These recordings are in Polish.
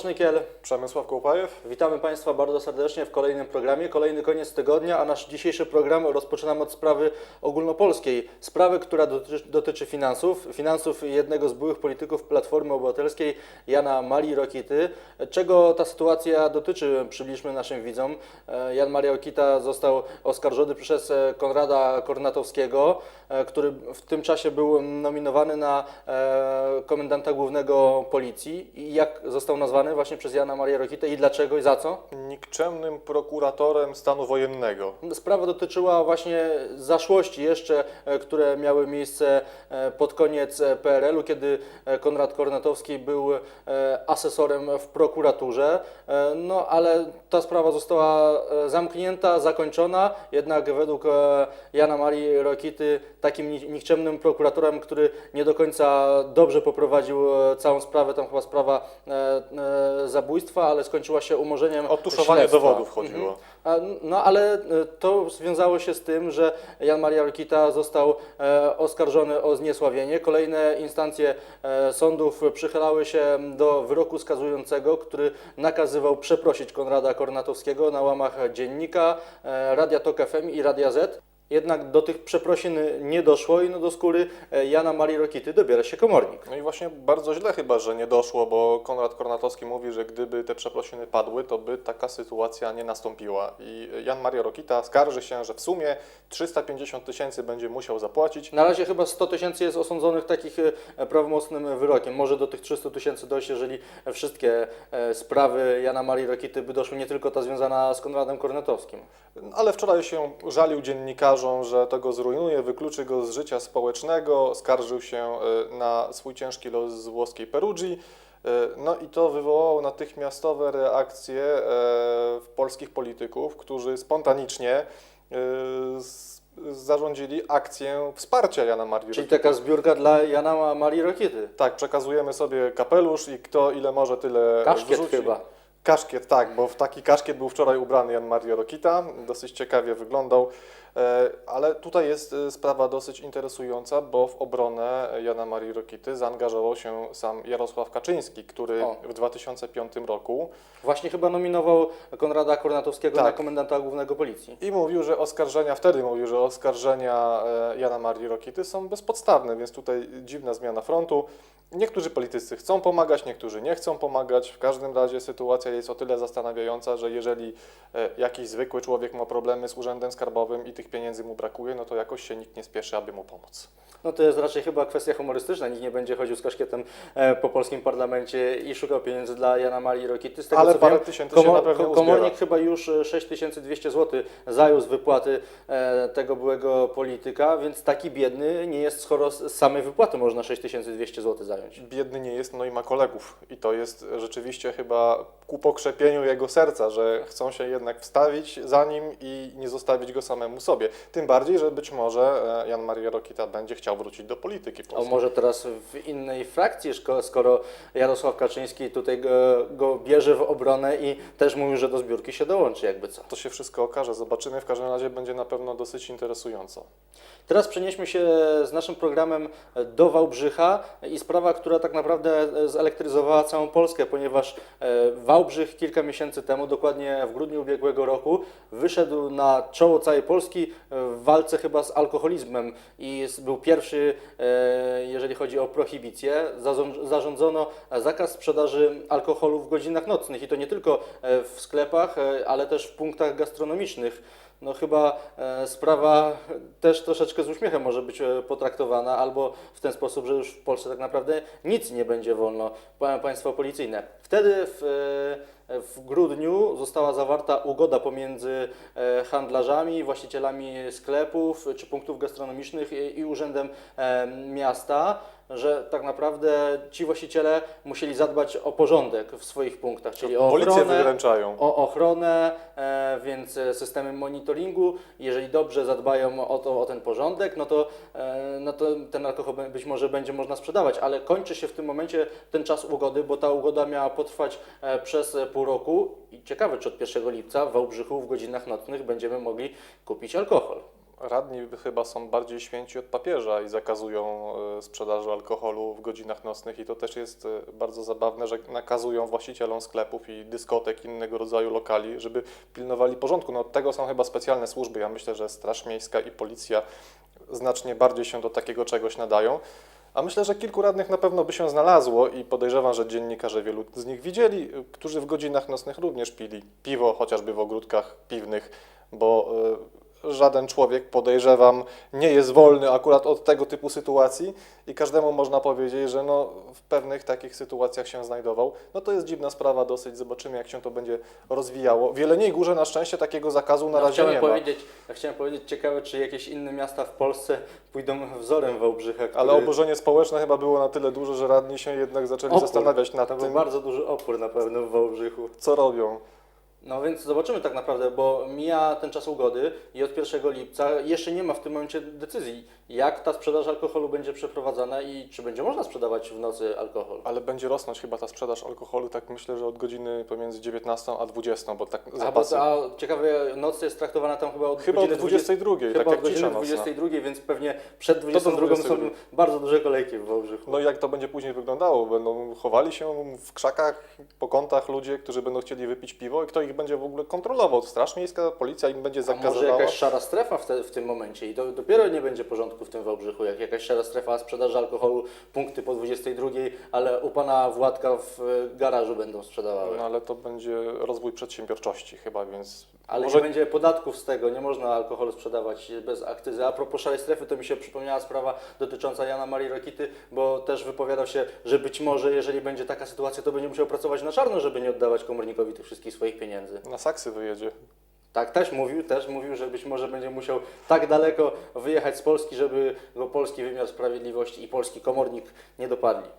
Tomasz Nykiel, Przemysław Kołpajew. witamy Państwa bardzo serdecznie w kolejnym programie. Kolejny koniec tygodnia, a nasz dzisiejszy program rozpoczynamy od sprawy ogólnopolskiej. Sprawy, która dotyczy, dotyczy finansów. Finansów jednego z byłych polityków Platformy Obywatelskiej, Jana Marii Rokity. Czego ta sytuacja dotyczy, przybliżmy naszym widzom. E, Jan Maria Rokita został oskarżony przez e, Konrada Kornatowskiego, e, który w tym czasie był nominowany na komendanta głównego policji. I jak został nazwany właśnie przez Jana Marię Rokitę i dlaczego i za co? Nikczemnym prokuratorem stanu wojennego. Sprawa dotyczyła właśnie zaszłości jeszcze, e, które miały miejsce e, pod koniec e, PRL-u, kiedy Konrad Kornatowski był asesorem w prokuraturze. No ale ta sprawa została zamknięta, zakończona, jednak według Jana Marii Rokity takim ni- nikczemnym prokuratorem, który nie do końca dobrze poprowadził e, całą sprawę, tam chyba sprawa e, e, zabójstwa, ale skończyła się umorzeniem Otuszowanie śledztwa. dowodów chodziło. A, No ale to związało się z tym, że Jan Maria Rokita został oskarżony o zniesławienie. Kolejne instancje sądów przychylały się do wyroku skazującego, który nakazywał przeprosić Konrada Kornatowskiego na łamach dziennika, Radia Tok FM i Radia Z. Jednak do tych przeprosin nie doszło i no do skóry e, Jana Marii Rokity dobiera się komornik. No i właśnie bardzo źle chyba, że nie doszło, bo Konrad Kornatowski mówi, że gdyby te przeprosiny padły, to by taka sytuacja nie nastąpiła. I Jan Maria Rokita skarży się, że w sumie 350 tysięcy będzie musiał zapłacić. Na razie chyba 100 tysięcy jest osądzonych takich e, prawomocnym wyrokiem. Może do tych 300 tysięcy dojść, jeżeli wszystkie e, sprawy Jana Marii Rokity by doszły, nie tylko ta związana z Konradem Kornetowskim. Ale wczoraj się żalił dziennikarzom, że to go zrujnuje, wykluczy go z życia społecznego, skarżył się y, na swój ciężki los z włoskiej Perugii. Y, No i to wywołało natychmiastowe reakcje e, w polskich polityków, którzy spontanicznie zarządzili akcję wsparcia Jana Marii Czyli taka zbiórka dla Jana Marii Rokity. Tak, przekazujemy sobie kapelusz i kto ile może, tyle Kaszkiet wrzuci. chyba. Kaszkiet, tak, bo w taki kaszkiet był wczoraj ubrany Jan Mario Rokita, dosyć ciekawie wyglądał, E, ale tutaj jest e, sprawa dosyć interesująca, bo w obronę Jana Marii Rokity zaangażował się sam Jarosław Kaczyński, który O. w 2005 roku Właśnie chyba nominował Konrada Kornatowskiego Tak. na komendanta głównego policji. i mówił, że oskarżenia, wtedy mówił, że oskarżenia e, Jana Marii Rokity są bezpodstawne, więc tutaj dziwna zmiana frontu. Niektórzy politycy chcą pomagać, niektórzy nie chcą pomagać. W każdym razie sytuacja jest o tyle zastanawiająca, że jeżeli e, jakiś zwykły człowiek ma problemy z urzędem skarbowym i tych pieniędzy mu brakuje, no to jakoś się nikt nie spieszy, aby mu pomóc. No to jest raczej chyba kwestia humorystyczna. Nikt nie będzie chodził z kaszkietem e, po polskim parlamencie i szukał pieniędzy dla Jana Marii Rokity. Z tego, Ale co parę wiem, tysięcy się na pewno. Komornik chyba już e, 6200 zł zajął z wypłaty e, tego byłego polityka, więc taki biedny nie jest, skoro z samej wypłaty można 6200 zł zająć. Biedny nie jest, no i ma kolegów. I to jest rzeczywiście chyba ku pokrzepieniu jego serca, że chcą się jednak wstawić za nim i nie zostawić go samemu sobie. Tym bardziej, że być może e, Jan Maria Rokita będzie chciał wrócić do polityki A polskiej. może teraz w innej frakcji, skoro Jarosław Kaczyński tutaj go, go bierze w obronę i też mówi, że do zbiórki się dołączy, jakby co. To się wszystko okaże, zobaczymy. W każdym razie będzie na pewno dosyć interesująco. Teraz przenieśmy się z naszym programem do Wałbrzycha i sprawa, która tak naprawdę zelektryzowała całą Polskę, ponieważ e, Wałbrzych kilka miesięcy temu, dokładnie w grudniu ubiegłego roku, wyszedł na czoło całej Polski w walce chyba z alkoholizmem i był pierwszy, e, jeżeli chodzi o prohibicję. Zarząd- Zarządzono zakaz sprzedaży alkoholu w godzinach nocnych i to nie tylko e, w sklepach, e, ale też w punktach gastronomicznych. No chyba e, sprawa też troszeczkę z uśmiechem może być e, potraktowana, albo w ten sposób, że już w Polsce tak naprawdę nic nie będzie wolno, pa- państwo policyjne. Wtedy w, e, w grudniu została zawarta ugoda pomiędzy handlarzami, właścicielami sklepów czy punktów gastronomicznych i, Urzędem Miasta, że tak naprawdę ci właściciele musieli zadbać o porządek w swoich punktach, czyli o Policję ochronę, wyręczają. o ochronę, e, więc e, systemy monitoringu, jeżeli dobrze zadbają o, to, o ten porządek, no to, e, no to ten alkohol be- być może będzie można sprzedawać, ale kończy się w tym momencie ten czas ugody, bo ta ugoda miała potrwać e, przez e, pół roku i ciekawe, czy od 1 lipca w Wałbrzychu w godzinach nocnych będziemy mogli kupić alkohol. Radni chyba są bardziej święci od papieża i zakazują e, sprzedaży alkoholu w godzinach nocnych i to też jest e, bardzo zabawne, że nakazują właścicielom sklepów i dyskotek, innego rodzaju lokali, żeby pilnowali porządku. No od tego są chyba specjalne służby. Ja myślę, że Straż Miejska i Policja znacznie bardziej się do takiego czegoś nadają. A myślę, że kilku radnych na pewno by się znalazło i podejrzewam, że dziennikarze wielu z nich widzieli, y, którzy w godzinach nocnych również pili piwo, chociażby w ogródkach piwnych, bo żaden człowiek, podejrzewam, nie jest wolny akurat od tego typu sytuacji i każdemu można powiedzieć, że no, w pewnych takich sytuacjach się znajdował. No to jest dziwna sprawa dosyć, zobaczymy jak się to będzie rozwijało. W Jeleniej Górze na szczęście takiego zakazu na No, razie nie ma. powiedzieć, ja chciałem powiedzieć, ciekawe, czy jakieś inne miasta w Polsce pójdą wzorem Wałbrzycha, który... Ale oburzenie społeczne chyba było na tyle duże, że radni się jednak zaczęli Opór. zastanawiać nad To był tym, bardzo duży opór na pewno w Wałbrzychu. co robią. No więc zobaczymy tak naprawdę, bo mija ten czas ugody i od 1 lipca jeszcze nie ma w tym momencie decyzji, jak ta sprzedaż alkoholu będzie przeprowadzana i czy będzie można sprzedawać w nocy alkohol. Ale będzie rosnąć chyba ta sprzedaż alkoholu, tak myślę, że od godziny pomiędzy 19 a 20, bo tak A, bo, zapasy. a ciekawe, noc jest traktowana tam chyba od Chyba od godziny 22, Chyba tak od jak godziny cisza nocna. 22, więc pewnie przed do 22 są 22. bardzo duże kolejki w Wałbrzychu. No i jak to będzie później wyglądało? Będą chowali się w krzakach, po kątach ludzie, którzy będą chcieli wypić piwo i kto ich będzie w ogóle kontrolował? Straż Miejska, policja im będzie A może zakazywała? jakaś szara strefa w, te, w tym momencie i to dopiero nie będzie porządku w tym Wałbrzychu, jak jakaś szara strefa sprzedaży alkoholu, punkty po 22, ale u pana Władka w e, garażu będą sprzedawały. No ale to będzie rozwój przedsiębiorczości chyba, więc Ale może nie będzie podatków z tego, nie można alkoholu sprzedawać bez akcyzy. A propos szarej strefy, to mi się przypomniała sprawa dotycząca Jana Marii Rokity, bo też wypowiadał się, że być może, jeżeli będzie taka sytuacja, to będzie musiał pracować na czarno, żeby nie oddawać komornikowi tych wszystkich swoich pieniędzy. Na saksy wyjedzie. Tak, też mówił, też mówił, że być może będzie musiał tak daleko wyjechać z Polski, żeby go polski wymiar sprawiedliwości i polski komornik nie dopadli.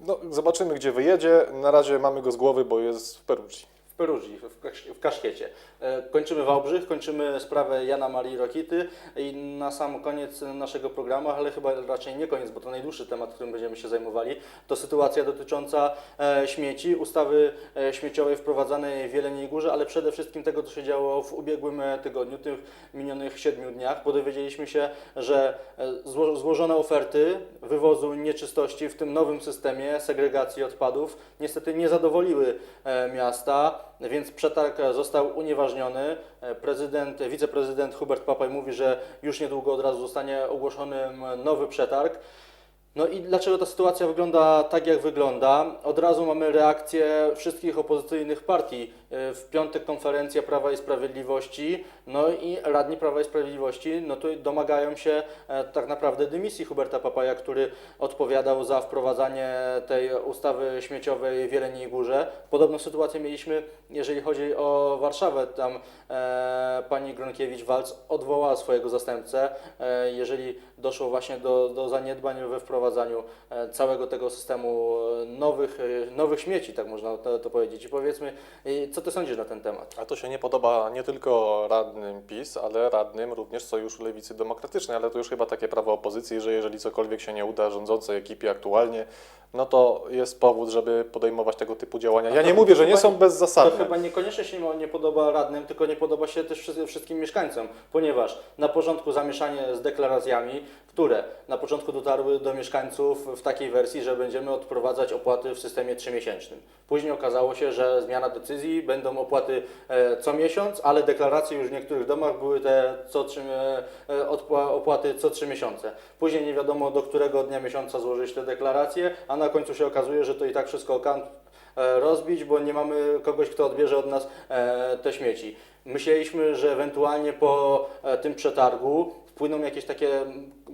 No, zobaczymy, gdzie wyjedzie. Na razie mamy go z głowy, bo jest w Perugii. W Perugii, w, Kasz- w Kaszkiecie. E, Kończymy Wałbrzych, kończymy sprawę Jana Marii Rokity i na sam koniec naszego programu, ale chyba raczej nie koniec, bo to najdłuższy temat, którym będziemy się zajmowali, to sytuacja dotycząca e, śmieci, ustawy e, śmieciowej wprowadzanej w Jeleniej Górze, ale przede wszystkim tego, co się działo w ubiegłym tygodniu, tych minionych siedmiu dniach, bo dowiedzieliśmy się, że zło, złożone oferty wywozu nieczystości w tym nowym systemie segregacji odpadów niestety nie zadowoliły miasta, więc przetarg został unieważniony. E, Prezydent, wiceprezydent Hubert Papaj mówi, że już niedługo od razu zostanie ogłoszony nowy przetarg. No i dlaczego ta sytuacja wygląda tak, jak wygląda? Od razu mamy reakcję wszystkich opozycyjnych partii. W piątek konferencja Prawa i Sprawiedliwości, no i radni Prawa i Sprawiedliwości, no to domagają się e, tak naprawdę dymisji Huberta Papaja, który odpowiadał za wprowadzanie tej ustawy śmieciowej w Jeleniej Górze. Podobną sytuację mieliśmy, jeżeli chodzi o Warszawę. Tam e, pani Gronkiewicz-Walc odwołała swojego zastępcę, e, jeżeli doszło właśnie do, do zaniedbań we wprowadzaniu e, całego tego systemu e, nowych, nowych śmieci, tak można to, to powiedzieć. I powiedzmy, e, co ty sądzisz na ten temat? A to się nie podoba nie tylko radnym PiS, ale radnym również Sojuszu Lewicy Demokratycznej, ale to już chyba takie prawo opozycji, że jeżeli cokolwiek się nie uda rządzącej ekipie aktualnie, no to jest powód, żeby podejmować tego typu działania. Ja to nie mówię, że nie są To bezzasadne. chyba niekoniecznie się nie podoba radnym, tylko nie podoba się też wszystkim mieszkańcom, ponieważ na początku zamieszanie z deklaracjami, które na początku dotarły do mieszkańców w takiej wersji, że będziemy odprowadzać opłaty w systemie trzymiesięcznym. Później okazało się, że zmiana decyzji, będą opłaty e, co miesiąc, ale deklaracje już w niektórych domach były te co trzy, e, odpła- opłaty co trzy miesiące. Później nie wiadomo do którego dnia miesiąca złożyć te deklaracje, a na końcu się okazuje, że to i tak wszystko e, rozbić, bo nie mamy kogoś, kto odbierze od nas te śmieci. Myśleliśmy, że ewentualnie po tym przetargu wpłyną jakieś takie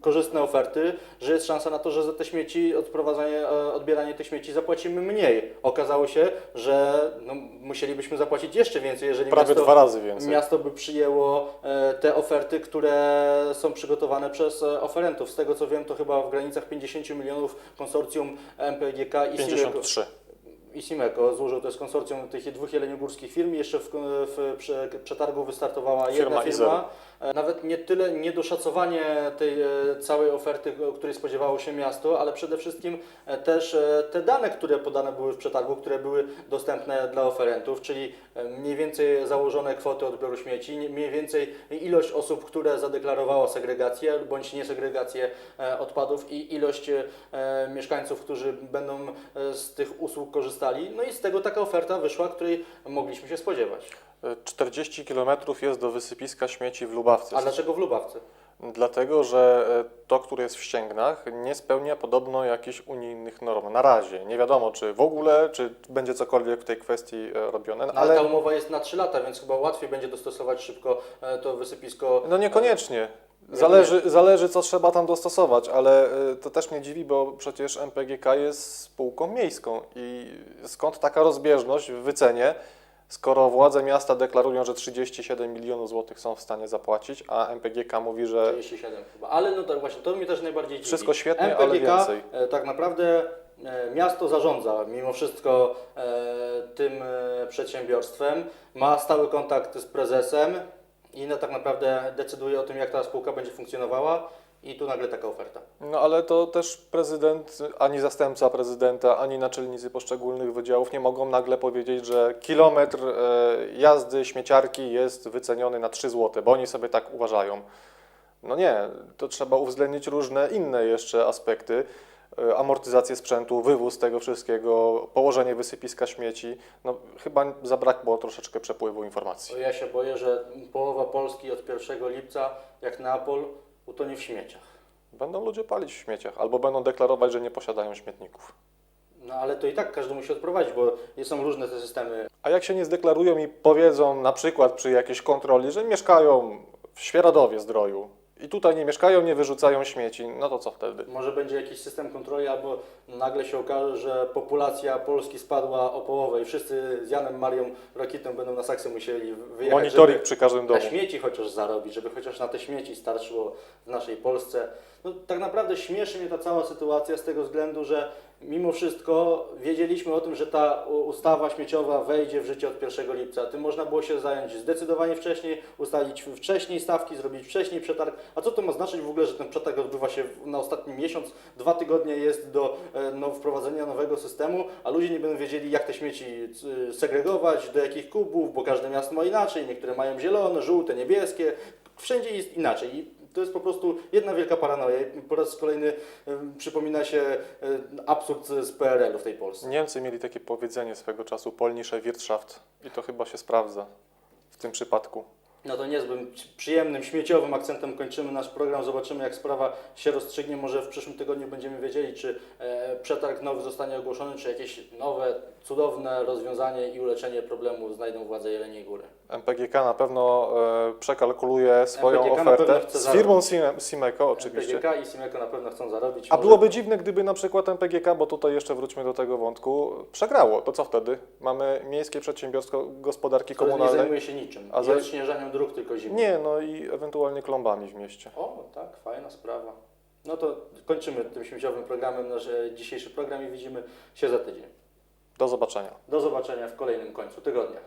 korzystne oferty, że jest szansa na to, że za te śmieci, odprowadzanie, e, odbieranie tych śmieci zapłacimy mniej. Okazało się, że no, musielibyśmy zapłacić jeszcze więcej, jeżeli Prawie miasto, dwa razy więcej. miasto by przyjęło e, te oferty, które są przygotowane przez e, oferentów. Z tego co wiem, to chyba w granicach 50 milionów konsorcjum MPGK i Single, 53. Isimeco złożył, to jest konsorcjum tych dwóch jeleniogórskich firm. Jeszcze w, w prze- przetargu wystartowała jedna Firma. E, Nawet nie tyle niedoszacowanie tej e, całej oferty, której spodziewało się miasto, ale przede wszystkim e, też te dane, które podane były w przetargu, które były dostępne dla oferentów, czyli mniej więcej założone kwoty odbioru śmieci, nie- mniej więcej ilość osób, które zadeklarowało segregację bądź niesegregację odpadów i ilość mieszkańców, którzy będą z tych usług No i z tego taka oferta wyszła, której mogliśmy się spodziewać. E, 40 km jest do wysypiska śmieci w Lubawce. A dlaczego w Lubawce? Dlatego, że e, to, które jest w ścięgnach, nie spełnia podobno jakichś unijnych norm. Na razie. Nie wiadomo, czy w ogóle, czy będzie cokolwiek w tej kwestii e, robione, No, ale ta umowa jest na 3 lata, więc chyba łatwiej będzie dostosować szybko e, to wysypisko. no niekoniecznie. Zależy, zależy, co trzeba tam dostosować, ale e, to też mnie dziwi, bo przecież MPGK jest spółką miejską i skąd taka rozbieżność w wycenie, skoro władze miasta deklarują, że 37 milionów złotych są w stanie zapłacić, a MPGK mówi, że 47 chyba. Ale no tak właśnie, to mnie też najbardziej dziwi. Wszystko świetnie, ale MPGK, więcej. e, tak naprawdę e, miasto zarządza mimo wszystko e, tym e, przedsiębiorstwem, ma stały kontakt z prezesem i tak naprawdę decyduje o tym, jak ta spółka będzie funkcjonowała i tu nagle taka oferta. No ale to też prezydent, ani zastępca prezydenta, ani naczelnicy poszczególnych wydziałów nie mogą nagle powiedzieć, że kilometr e, jazdy śmieciarki jest wyceniony na 3 zł, bo oni sobie tak uważają. No nie, to trzeba uwzględnić różne inne jeszcze aspekty. E, Amortyzację sprzętu, wywóz tego wszystkiego, położenie wysypiska śmieci. No, chyba zabrakło troszeczkę przepływu informacji. Ja się boję, że połowa Polski od 1 lipca, jak Neapol, utonie w śmieciach. Będą ludzie palić w śmieciach albo będą deklarować, że nie posiadają śmietników. No ale to i tak każdy musi odprowadzić, bo są różne te systemy A jak się nie zdeklarują i powiedzą na przykład przy jakiejś kontroli, że mieszkają w Świeradowie Zdroju i tutaj nie mieszkają, nie wyrzucają śmieci, no to co wtedy? Może będzie jakiś system kontroli, albo nagle się okaże, że populacja Polski spadła o połowę i wszyscy z Janem Marią Rokitą będą na Saksy musieli wyjechać, Monitoring przy każdym domu. na śmieci chociaż zarobić, żeby chociaż na te śmieci starczyło w naszej Polsce. No, tak naprawdę śmieszy mnie ta cała sytuacja z tego względu, że mimo wszystko wiedzieliśmy o tym, że ta ustawa śmieciowa wejdzie w życie od 1 lipca. Tym można było się zająć zdecydowanie wcześniej, ustalić wcześniej stawki, zrobić wcześniej przetarg. A co to ma znaczyć w ogóle, że ten przetarg odbywa się na ostatni miesiąc, dwa tygodnie jest do e, no, wprowadzenia nowego systemu, a ludzie nie będą wiedzieli, jak te śmieci y, segregować, do jakich kubów, bo każde miasto ma inaczej, niektóre mają zielone, żółte, niebieskie, wszędzie jest inaczej. To jest po prostu jedna wielka paranoja. Po raz kolejny y, przypomina się absurd z PRL-u w tej Polsce. Niemcy mieli takie powiedzenie swego czasu, polnische Wirtschaft i to chyba się sprawdza w tym przypadku. No to niezłym przyjemnym, śmieciowym akcentem kończymy nasz program. Zobaczymy, jak sprawa się rozstrzygnie. Może w przyszłym tygodniu będziemy wiedzieli, czy e, przetarg nowy zostanie ogłoszony, czy jakieś nowe, cudowne rozwiązanie i uleczenie problemu znajdą władze Jeleniej Góry. MPGK na pewno e, przekalkuluje swoją MPGK ofertę z firmą Sime- Simeco oczywiście. MPGK i Simeco na pewno chcą zarobić. A Może- byłoby dziwne, gdyby na przykład MPGK, bo tutaj jeszcze wróćmy do tego wątku, przegrało. To co wtedy? Mamy miejskie przedsiębiorstwo gospodarki które nie komunalnej. zajmuje się niczym. A A za- za... odśnieżaniem dróg tylko zimą. Nie, no i ewentualnie klombami w mieście. O, tak, fajna sprawa. No to kończymy tym śmieciowym programem nasz e, dzisiejszy program i widzimy się za tydzień. Do zobaczenia. Do zobaczenia w kolejnym końcu tygodnia.